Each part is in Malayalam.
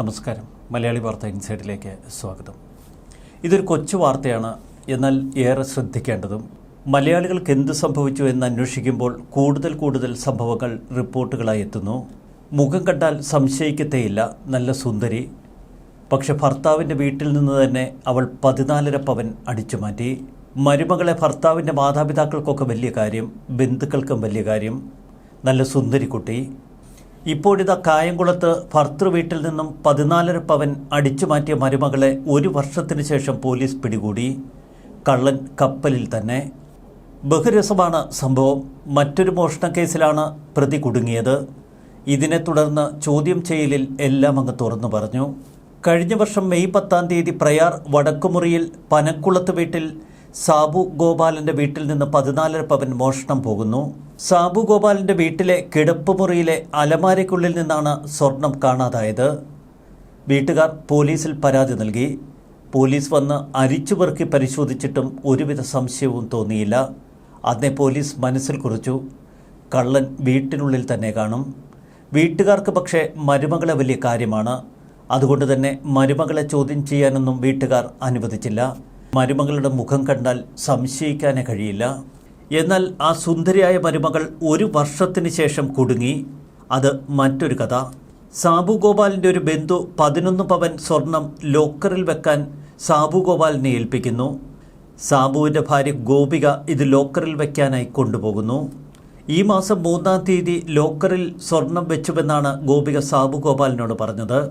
നമസ്കാരം. മലയാളി വാർത്ത ഇൻസൈഡിലേക്ക് സ്വാഗതം. ഇതൊരു കൊച്ചു വാർത്തയാണ്. എന്നാൽ ഏറെ ശ്രദ്ധിക്കേണ്ടതും മലയാളികൾക്ക് എന്ത് സംഭവിച്ചു എന്ന് അന്വേഷിക്കുമ്പോൾ കൂടുതൽ കൂടുതൽ സംഭവങ്ങൾ റിപ്പോർട്ടുകളായി എത്തുന്നു. മുഖം കണ്ടാൽ സംശയിക്കത്തേയില്ല നല്ല സുന്ദരി. പക്ഷെ ഭർത്താവിന്റെ വീട്ടിൽ നിന്ന് തന്നെ അവൾ പതിനാലര പവൻ അടിച്ചു മാറ്റി. മരുമകളെ ഭർത്താവിന്റെ മാതാപിതാക്കൾക്കൊക്കെ വലിയ കാര്യം ബന്ധുക്കൾക്കും വലിയ കാര്യം. നല്ല സുന്ദരി കുട്ടി. ഇപ്പോഴിതാ കായംകുളത്ത് ഭർത്തൃവീട്ടിൽ നിന്നും പതിനാലര പവൻ അടിച്ചു മാറ്റിയ മരുമകളെ ഒരു വർഷത്തിനു ശേഷം പോലീസ് പിടികൂടി. കള്ളൻ കപ്പലിൽ തന്നെ. ബഹുരസമാണ് സംഭവം. മറ്റൊരു മോഷണ കേസിലാണ് പ്രതി കുടുങ്ങിയത്. ഇതിനെ തുടർന്ന് ചോദ്യം ചെയ്യലിൽ എല്ലാം അങ്ങ് തുറന്നു പറഞ്ഞു. കഴിഞ്ഞ വർഷം മെയ് പത്താം തീയതി പ്രയാർ വടക്കുമുറിയിൽ പനക്കുളത്ത് വീട്ടിൽ സാബു ഗോപാലന്റെ വീട്ടിൽ നിന്ന് പതിനാലര പവൻ മോഷണം പോകുന്നു. സാബു ഗോപാലന്റെ വീട്ടിലെ കിടപ്പുമുറിയിലെ അലമാരയ്ക്കുള്ളിൽ നിന്നാണ് സ്വർണം കാണാതായത്. വീട്ടുകാർ പോലീസിൽ പരാതി നൽകി. പോലീസ് വന്ന് അരിച്ചുപെറുക്കി പരിശോധിച്ചിട്ടും ഒരുവിധ സംശയവും തോന്നിയില്ല. അന്നേ പോലീസ് മനസ്സിൽ കുറിച്ചു. കള്ളൻ വീട്ടിനുള്ളിൽ തന്നെ കാണും. വീട്ടുകാർക്ക് പക്ഷേ മരുമകളെ വലിയ കാര്യമാണ്. അതുകൊണ്ട് തന്നെ മരുമകളെ ചോദ്യം ചെയ്യാനൊന്നും വീട്ടുകാർ അനുവദിച്ചില്ല. മരുമകളുടെ മുഖം കണ്ടാൽ സംശയിക്കാനേ കഴിയില്ല. എന്നാൽ ആ സുന്ദരിയായ മരുമകൾ ഒരു വർഷത്തിന് ശേഷം കുടുങ്ങി. അത് മറ്റൊരു കഥ. സാബു ഗോപാലിന്റെ ഒരു ബന്ധു പതിനൊന്ന് പവൻ സ്വർണം ലോക്കറിൽ വെക്കാൻ സാബു ഗോപാലിനെ ഏൽപ്പിക്കുന്നു. സാബുവിന്റെ ഭാര്യ ഗോപിക ഇത് ലോക്കറിൽ വെക്കാനായി കൊണ്ടുപോകുന്നു. ഈ മാസം മൂന്നാം തീയതി ലോക്കറിൽ സ്വർണം വെച്ചുവെന്നാണ് ഗോപിക സാബു ഗോപാലിനോട് പറഞ്ഞത്.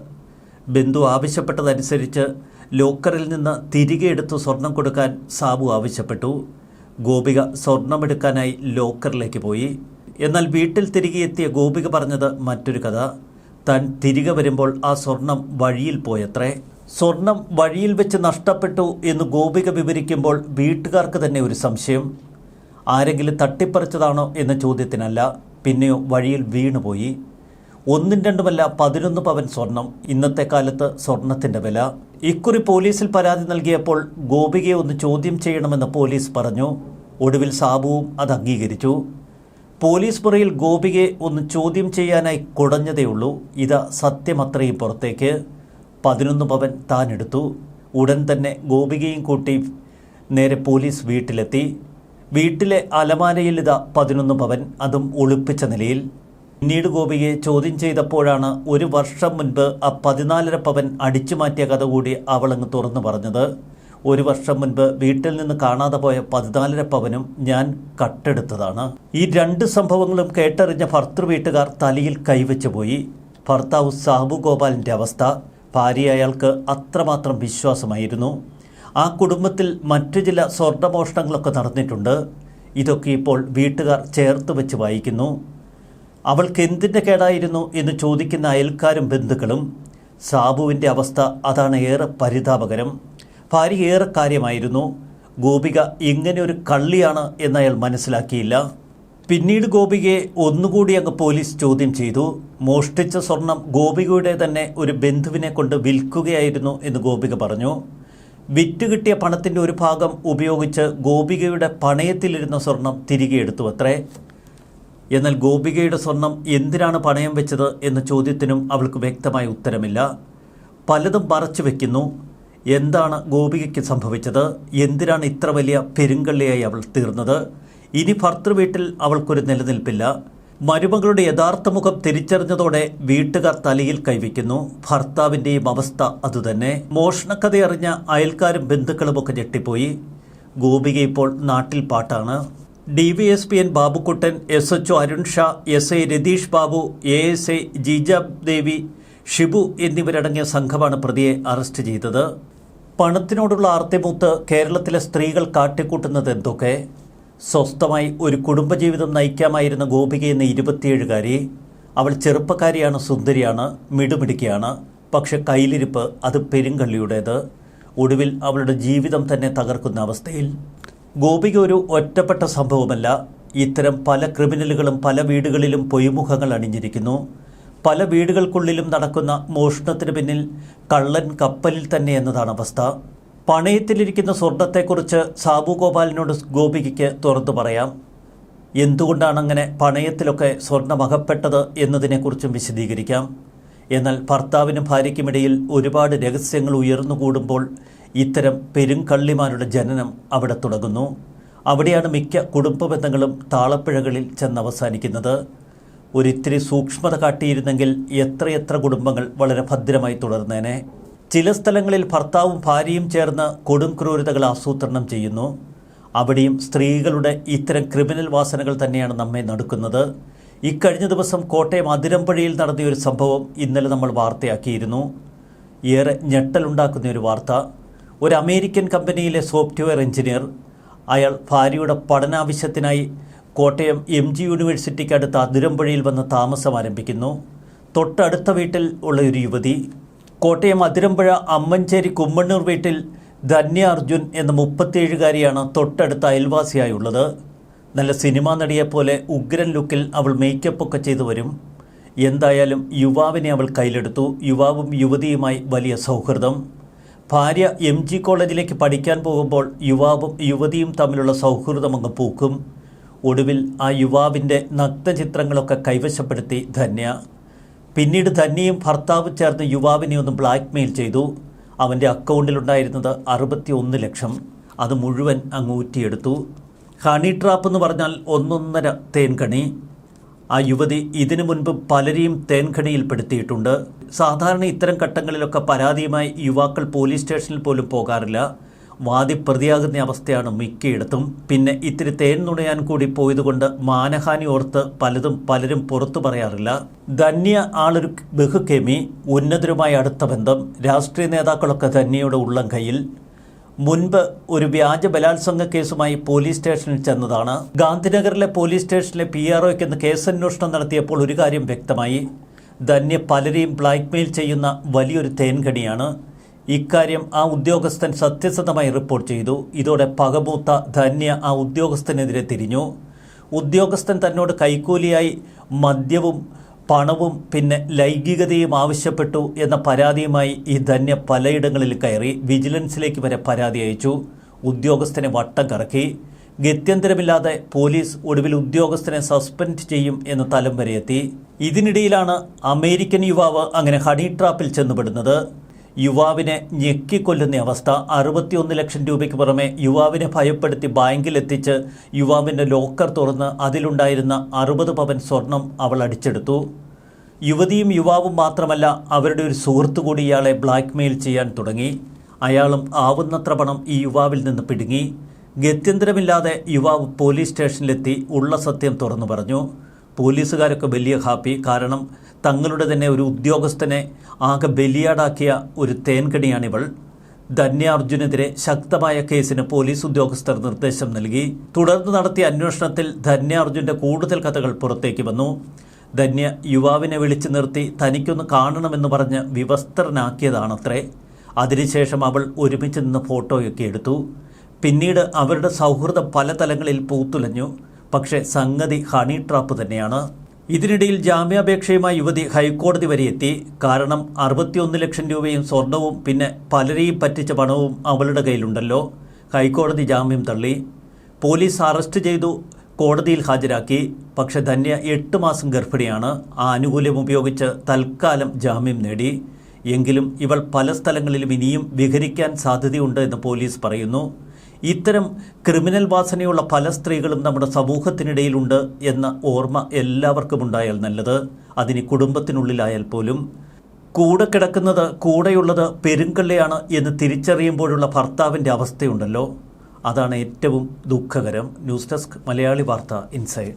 ബന്ധു ആവശ്യപ്പെട്ടതനുസരിച്ച് ലോക്കറിൽ നിന്ന് തിരികെ എടുത്ത് സ്വർണം കൊടുക്കാൻ സാബു ആവശ്യപ്പെട്ടു. ഗോപിക സ്വർണമെടുക്കാനായി ലോക്കറിലേക്ക് പോയി. എന്നാൽ വീട്ടിൽ തിരികെ എത്തിയ ഗോപിക പറഞ്ഞത് മറ്റൊരു കഥ. താൻ തിരികെ വരുമ്പോൾ ആ സ്വർണം വഴിയിൽ പോയത്രേ. സ്വർണം വഴിയിൽ വെച്ച് നഷ്ടപ്പെട്ടു എന്ന് ഗോപിക വിവരിക്കുമ്പോൾ വീട്ടുകാർക്ക് തന്നെ ഒരു സംശയം. ആരെങ്കിലും തട്ടിപ്പറിച്ചതാണോ എന്ന ചോദ്യത്തിനല്ല പിന്നെയോ വഴിയിൽ വീണുപോയി. ഒന്നും രണ്ടുമല്ല പതിനൊന്ന് പവൻ സ്വർണം. ഇന്നത്തെ കാലത്ത് സ്വർണത്തിന്റെ വില. ഇക്കുറി പോലീസിൽ പരാതി നൽകിയപ്പോൾ ഗോപികയെ ഒന്ന് ചോദ്യം ചെയ്യണമെന്ന് പോലീസ് പറഞ്ഞു. ഒടുവിൽ സാബുവും അത് അംഗീകരിച്ചു. പോലീസ് മുറിയിൽ ഗോപികയെ ഒന്ന് ചോദ്യം ചെയ്യാനായി കുടഞ്ഞതേയുള്ളൂ. ഇത് സത്യമത്രയും പുറത്തേക്ക്. പതിനൊന്ന് പവൻ താൻ എടുത്തു. ഉടൻ തന്നെ ഗോപികയും കൂട്ടി നേരെ പോലീസ് വീട്ടിലെത്തി. വീട്ടിലെ അലമാരയിൽ ഇതാ പതിനൊന്ന് പവൻ. അതും ഒളിപ്പിച്ച നിലയിൽ. പിന്നീട് ഗോപികയെ ചോദ്യം ചെയ്തപ്പോഴാണ് ഒരു വർഷം മുൻപ് ആ പതിനാലര പവൻ അടിച്ചു മാറ്റിയ കഥ കൂടി അവളങ്ങ് തുറന്നു പറഞ്ഞത്. ഒരു വർഷം മുൻപ് വീട്ടിൽ നിന്ന് കാണാതെ പോയ പതിനാലര പവനും ഞാൻ കട്ടെടുത്തതാണ്. ഈ രണ്ട് സംഭവങ്ങളും കേട്ടറിഞ്ഞ ഭർത്തൃ വീട്ടുകാർ തലയിൽ കൈവച്ചു പോയി. ഭർത്താവ് സാബു ഗോപാലിന്റെ അവസ്ഥ ഭാര്യ അയാൾക്ക് അത്രമാത്രം വിശ്വാസമായിരുന്നു. ആ കുടുംബത്തിൽ മറ്റു ചില സ്വർണമോഷണങ്ങളൊക്കെ നടന്നിട്ടുണ്ട്. ഇതൊക്കെ ഇപ്പോൾ വീട്ടുകാർ ചേർത്ത് വെച്ച് വായിക്കുന്നു. അവൾക്ക് എന്തിന്റെ കേടായിരുന്നു എന്ന് ചോദിക്കുന്ന അയൽക്കാരും ബന്ധുക്കളും സാബുവിന്റെ അവസ്ഥ അതാണ് ഏറെ പരിതാപകരം. ഭാര്യ ഏറെ കാര്യമായിരുന്നു ഗോപിക ഇങ്ങനെ ഒരു കള്ളിയാണ് എന്നയാൾ മനസ്സിലാക്കിയില്ല. പിന്നീട് ഗോപികയെ ഒന്നുകൂടി അങ്ങ് പോലീസ് ചോദ്യം ചെയ്തു. മോഷ്ടിച്ച സ്വർണം ഗോപികയുടെ തന്നെ ഒരു ബന്ധുവിനെ കൊണ്ട് വിൽക്കുകയായിരുന്നു എന്ന് ഗോപിക പറഞ്ഞു. വിറ്റ് കിട്ടിയ പണത്തിന്റെ ഒരു ഭാഗം ഉപയോഗിച്ച് ഗോപികയുടെ പണയത്തിലിരുന്ന സ്വർണം തിരികെ എടുത്തു അത്രേ എന്നാൽ ഗോപികയുടെ സ്വർണം എന്തിനാണ് പണയം വെച്ചത് എന്ന ചോദ്യത്തിനും അവൾക്ക് വ്യക്തമായ ഉത്തരമില്ല. പലതും മറച്ചു വെക്കുന്നു. എന്താണ് ഗോപികയ്ക്ക് സംഭവിച്ചത്? എന്തിനാണ് ഇത്ര വലിയ പെരുങ്കള്ളിയായി അവൾ തീർന്നത്? ഇനി ഭർത്തൃവീട്ടിൽ അവൾക്കൊരു നിലനിൽപ്പില്ല. മരുമകളുടെ യഥാർത്ഥ മുഖം തിരിച്ചറിഞ്ഞതോടെ വീട്ടുകാർ തലയിൽ കൈവയ്ക്കുന്നു. ഭർത്താവിന്റെയും അവസ്ഥ അതുതന്നെ. മോഷണക്കഥ അറിഞ്ഞ അയൽക്കാരും ബന്ധുക്കളുമൊക്കെ ഞെട്ടിപ്പോയി. ഗോപിക ഇപ്പോൾ നാട്ടിൽ പാട്ടാണ്. D V S P N Babukuttan S H Arun Shah S I Ratheesh Babu A S I Jeeja Devi Shibu എന്നിവരടങ്ങിയ സംഘമാണ് പ്രതിയെ അറസ്റ്റ് ചെയ്തത്. പണത്തിനോടുള്ള ആർത്തിമൂത്ത് കേരളത്തിലെ സ്ത്രീകൾ കാട്ടിക്കൂട്ടുന്നത് എന്തൊക്കെ? സ്വസ്ഥമായി ഒരു കുടുംബജീവിതം നയിക്കാമായിരുന്ന ഗോപിക എന്ന ഇരുപത്തിയേഴുകാരി അവൾ ചെറുപ്പക്കാരിയാണ് സുന്ദരിയാണ് മിടുമിടുക്കിയാണ്. പക്ഷെ കയ്യിലിരിപ്പ് അത് പെരുങ്കള്ളിയുടേത്. ഒടുവിൽ അവളുടെ ജീവിതം തന്നെ തകർക്കുന്ന അവസ്ഥയിൽ. ഗോപിക ഒരു ഒറ്റപ്പെട്ട സംഭവമല്ല. ഇത്തരം പല ക്രിമിനലുകളും പല വീടുകളിലും പൊയ്മുഖങ്ങൾ അണിഞ്ഞിരിക്കുന്നു. പല വീടുകൾക്കുള്ളിലും നടക്കുന്ന മോഷണത്തിന് പിന്നിൽ കള്ളൻ കപ്പലിൽ തന്നെ എന്നതാണ് അവസ്ഥ. പണയത്തിലിരിക്കുന്ന സ്വർണത്തെക്കുറിച്ച് സാബു ഗോപാലിനോട് ഗോപികയ്ക്ക് തുറന്നു പറയാം. എന്തുകൊണ്ടാണ് അങ്ങനെ പണയത്തിലൊക്കെ സ്വർണമകപ്പെട്ടത് എന്നതിനെക്കുറിച്ചും വിശദീകരിക്കാം. എന്നാൽ ഭർത്താവിനും ഭാര്യയ്ക്കുമിടയിൽ ഒരുപാട് രഹസ്യങ്ങൾ ഉയർന്നുകൂടുമ്പോൾ ഇത്തരം പെരുങ്കള്ളിമാരുടെ ജനനം അവിടെ തുടങ്ങുന്നു. അവിടെയാണ് മിക്ക കുടുംബ ബന്ധങ്ങളും താളപ്പിഴകളിൽ ചെന്നവസാനിക്കുന്നത്. ഒരിത്തിരി സൂക്ഷ്മത കാട്ടിയിരുന്നെങ്കിൽ എത്രയെത്ര കുടുംബങ്ങൾ വളരെ ഭദ്രമായി തുടർന്നേനെ. ചില സ്ഥലങ്ങളിൽ ഭർത്താവും ഭാര്യയും ചേർന്ന് കൊടും ക്രൂരതകൾ ആസൂത്രണം ചെയ്യുന്നു. അവിടെയും സ്ത്രീകളുടെ ഇത്തരം ക്രിമിനൽ വാസനകൾ തന്നെയാണ് നമ്മെ നടുക്കുന്നത്. ഇക്കഴിഞ്ഞ ദിവസം കോട്ടയം അതിരമ്പഴിയിൽ നടന്ന ഒരു സംഭവം ഇന്നലെ നമ്മൾ വാർത്തയാക്കിയിരുന്നു. ഏറെ ഞെട്ടലുണ്ടാക്കുന്ന ഒരു വാർത്ത. ഒരു അമേരിക്കൻ കമ്പനിയിലെ സോഫ്റ്റ്വെയർ എഞ്ചിനീയർ അയാൾ ഭാര്യയുടെ പഠനാവശ്യത്തിനായി കോട്ടയം എം ജി യൂണിവേഴ്സിറ്റിക്ക് അടുത്ത അതിരമ്പുഴയിൽ വന്ന് താമസം ആരംഭിക്കുന്നു. തൊട്ടടുത്ത വീട്ടിൽ ഉള്ള ഒരു യുവതി കോട്ടയം അതിരമ്പുഴ അമ്മഞ്ചേരി കുമ്മണ്ണൂർ വീട്ടിൽ ധന്യ അർജുൻ എന്ന മുപ്പത്തിയേഴുകാരിയാണ് തൊട്ടടുത്ത അയൽവാസിയായുള്ളത്. നല്ല സിനിമാ നടിയെപ്പോലെ ഉഗ്രൻ ലുക്കിൽ അവൾ മേക്കപ്പ് ഒക്കെ ചെയ്തു വരും. എന്തായാലും യുവാവിനെ അവൾ കയ്യിലെടുത്തു. യുവാവും യുവതിയുമായി വലിയ സൗഹൃദം. ഭാര്യ എം ജി കോളേജിലേക്ക് പഠിക്കാൻ പോകുമ്പോൾ യുവാവും യുവതിയും തമ്മിലുള്ള സൗഹൃദം അങ്ങ് പൂക്കും. ഒടുവിൽ ആ യുവാവിന്റെ നഗ്നചിത്രങ്ങളൊക്കെ കൈവശപ്പെടുത്തി ധന്യ. പിന്നീട് ധന്യയും ഭർത്താവും ചേർന്ന് യുവാവിനെ ഒന്ന് ബ്ലാക്ക്മെയിൽ ചെയ്തു. അവന്റെ അക്കൗണ്ടിലുണ്ടായിരുന്നത് അറുപത്തി ഒന്ന് ലക്ഷം. അത് മുഴുവൻ അങ്ങ് ഊറ്റിയെടുത്തു. ഹണി ട്രാപ്പ് എന്ന് പറഞ്ഞാൽ ഒന്നൊന്നര തേൻകണി. ആ യുവതി ഇതിനു മുൻപ് പലരെയും തേൻകണിയിൽപ്പെടുത്തിയിട്ടുണ്ട് സാധാരണ ഇത്തരം ഘട്ടങ്ങളിലൊക്കെ പരാതിയുമായി യുവാക്കൾ പോലീസ് സ്റ്റേഷനിൽ പോലും പോകാറില്ല. വാദി പ്രതിയാകുന്ന അവസ്ഥയാണ് മിക്കയിടത്തും. പിന്നെ ഇത്തിരി തേൻ നുണയാൻ കൂടി പോയതുകൊണ്ട് മാനഹാനി ഓർത്ത് പലതും പലരും പുറത്തു പറയാറില്ല. ധന്യ ആളൊരു ബഹുകെമി ഉന്നതരുമായി അടുത്ത ബന്ധം. രാഷ്ട്രീയ നേതാക്കളൊക്കെ ധന്യയുടെ ഉള്ളം കയ്യിൽ മുൻപ് ഒരു വ്യാജ ബലാത്സംഗ കേസുമായി പോലീസ് സ്റ്റേഷനിൽ ചെന്നതാണ്. ഗാന്ധിനഗറിലെ പോലീസ് സ്റ്റേഷനിലെ പി ആർ ഒയ്ക്ക് എന്ന് കേസന്വേഷണം നടത്തിയപ്പോൾ ഒരു കാര്യം വ്യക്തമായി. ധന്യ പലരെയും ബ്ലാക്ക്മെയിൽ ചെയ്യുന്ന വലിയൊരു തേൻകണിയാണ്. ഇക്കാര്യം ആ ഉദ്യോഗസ്ഥൻ സത്യസന്ധമായി റിപ്പോർട്ട് ചെയ്തു. ഇതോടെ പകമൂത്ത ധന്യ ആ ഉദ്യോഗസ്ഥനെതിരെ തിരിഞ്ഞു. ഉദ്യോഗസ്ഥൻ തന്നോട് കൈക്കൂലിയായി മദ്യവും പണവും പിന്നെ ലൈംഗികതയും ആവശ്യപ്പെട്ടു എന്ന പരാതിയുമായി ഈ ധന്യ പലയിടങ്ങളിൽ കയറി വിജിലൻസിലേക്ക് വരെ പരാതി അയച്ചു. ഉദ്യോഗസ്ഥനെ വട്ടം കറക്കി. ഗത്യന്തരമില്ലാതെ പോലീസ് ഒടുവിൽ ഉദ്യോഗസ്ഥനെ സസ്പെൻഡ് ചെയ്യും എന്ന തലം വരെ എത്തി. ഇതിനിടയിലാണ് അമേരിക്കൻ യുവാവ് അങ്ങനെ ഹണി ട്രാപ്പിൽ ചെന്നുപെടുന്നത്. യുവാവിനെ ഞെക്കിക്കൊല്ലുന്ന അവസ്ഥ അറുപത്തിയൊന്ന് ലക്ഷം രൂപയ്ക്ക് പുറമെ യുവാവിനെ ഭയപ്പെടുത്തി ബാങ്കിലെത്തിച്ച് യുവാവിന്റെ ലോക്കർ തുറന്ന് അതിലുണ്ടായിരുന്ന അറുപത് പവൻ സ്വർണം അവൾ അടിച്ചെടുത്തു. യുവതിയും യുവാവും മാത്രമല്ല അവരുടെ ഒരു സുഹൃത്തു കൂടി ഇയാളെ ബ്ലാക്ക്മെയിൽ ചെയ്യാൻ തുടങ്ങി. അയാളും ആവുന്നത്ര പണം ഈ യുവാവിൽ നിന്ന് പിടുങ്ങി. ഗത്യന്തരമില്ലാതെ യുവാവ് പോലീസ് സ്റ്റേഷനിലെത്തി ഉള്ള സത്യം തുറന്നു പറഞ്ഞു. പോലീസുകാരൊക്കെ വലിയ ഹാപ്പി. കാരണം തങ്ങളുടെ തന്നെ ഒരു ഉദ്യോഗസ്ഥനെ ആകെ ബലിയാടാക്കിയ ഒരു തേൻകടിയാണിവൾ. ധന്യ അർജുനെതിരെ ശക്തമായ കേസിന് പോലീസ് ഉദ്യോഗസ്ഥർ നിർദ്ദേശം നൽകി. തുടർന്ന് നടത്തിയ അന്വേഷണത്തിൽ ധന്യ അർജുന്റെ കൂടുതൽ കഥകൾ പുറത്തേക്ക് വന്നു. ധന്യ യുവാവിനെ വിളിച്ചു നിർത്തി തനിക്കൊന്ന് കാണണമെന്ന് പറഞ്ഞ് വിവസ്ത്രനാക്കിയതാണത്രേ. അതിനുശേഷം അവൾ ഒരുമിച്ച് നിന്ന് ഫോട്ടോയൊക്കെ എടുത്തു. പിന്നീട് അവരുടെ സൗഹൃദം പല തലങ്ങളിൽ പൂത്തുലഞ്ഞു. പക്ഷേ സംഗതി ഹണി ട്രാപ്പ് തന്നെയാണ്. ഇതിനിടയിൽ ജാമ്യാപേക്ഷയുമായി യുവതി ഹൈക്കോടതി വരെ എത്തി. കാരണം അറുപത്തിയൊന്ന് ലക്ഷം രൂപയും സ്വർണവും പിന്നെ പലരെയും പറ്റിച്ച പണവും അവളുടെ കയ്യിലുണ്ടല്ലോ. ഹൈക്കോടതി ജാമ്യം തള്ളി. പോലീസ് അറസ്റ്റ് ചെയ്തു കോടതിയിൽ ഹാജരാക്കി. പക്ഷെ ധന്യ എട്ട് മാസം ഗർഭിണിയാണ്. ആ ആനുകൂല്യം ഉപയോഗിച്ച് തൽക്കാലം ജാമ്യം നേടി. എങ്കിലും ഇവൾ പല സ്ഥലങ്ങളിലും ഇനിയും വിഹരിക്കാൻ സാധ്യതയുണ്ട് എന്ന് പോലീസ് പറയുന്നു. ഇത്തരം ക്രിമിനൽ വാസനയുള്ള പല സ്ത്രീകളും നമ്മുടെ സമൂഹത്തിനിടയിലുണ്ട് എന്ന ഓർമ്മ എല്ലാവർക്കും ഉണ്ടായാൽ നല്ലത്. അതിന് കുടുംബത്തിനുള്ളിലായാൽ പോലും. കൂടെ കിടക്കുന്നത് കൂടെയുള്ളത് പെരുങ്കള്ളിയാണ് എന്ന് തിരിച്ചറിയുമ്പോഴുള്ള ഭർത്താവിന്റെ അവസ്ഥയുണ്ടല്ലോ. അതാണ് ഏറ്റവും ദുഃഖകരം. ന്യൂസ് ഡെസ്ക് മലയാളി വാർത്ത ഇൻസൈഡ്.